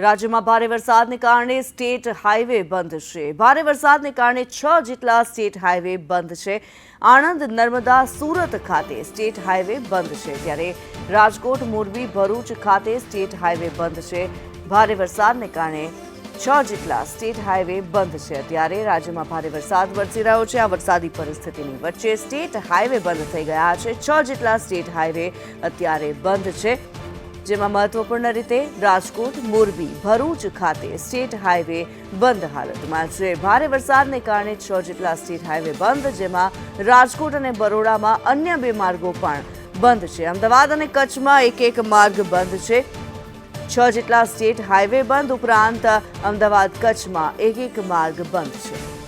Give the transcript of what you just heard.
રાજ્યમાં ભારે વરસાદને કારણે સ્ટેટ હાઈવે બંધ છે. ભારે વરસાદને કારણે છ જેટલા સ્ટેટ હાઈવે બંધ છે. આણંદ, નર્મદા, સુરત ખાતે સ્ટેટ હાઈવે બંધ છે. ત્યારે રાજકોટ, મોરબી, ભરૂચ ખાતે સ્ટેટ હાઈવે બંધ છે. ભારે વરસાદને કારણે છ જેટલા સ્ટેટ હાઈવે બંધ છે. ત્યારે રાજ્યમાં ભારે વરસાદ વરસી રહ્યો છે. આ વરસાદી પરિસ્થિતિની વચ્ચે સ્ટેટ હાઈવે બંધ થઈ ગયા છે. છ જેટલા સ્ટેટ હાઈવે અત્યારે બંધ છે. જેમાં મહત્વપૂર્ણ રીતે રાજકોટ, મોરબી, ભરૂચ ખાતે સ્ટેટ હાઈવે બંધ હાલતમાં છે. ભારે વરસાદને કારણે છ જેટલા સ્ટેટ હાઈવે બંધ, જેમાં રાજકોટ અને બરોડામાં અન્ય બે માર્ગો પણ બંધ છે. અમદાવાદ અને કચ્છમાં એક એક માર્ગ બંધ છે. છ જેટલા સ્ટેટ હાઈવે બંધ ઉપરાંત અમદાવાદ કચ્છમાં એક એક માર્ગ બંધ છે.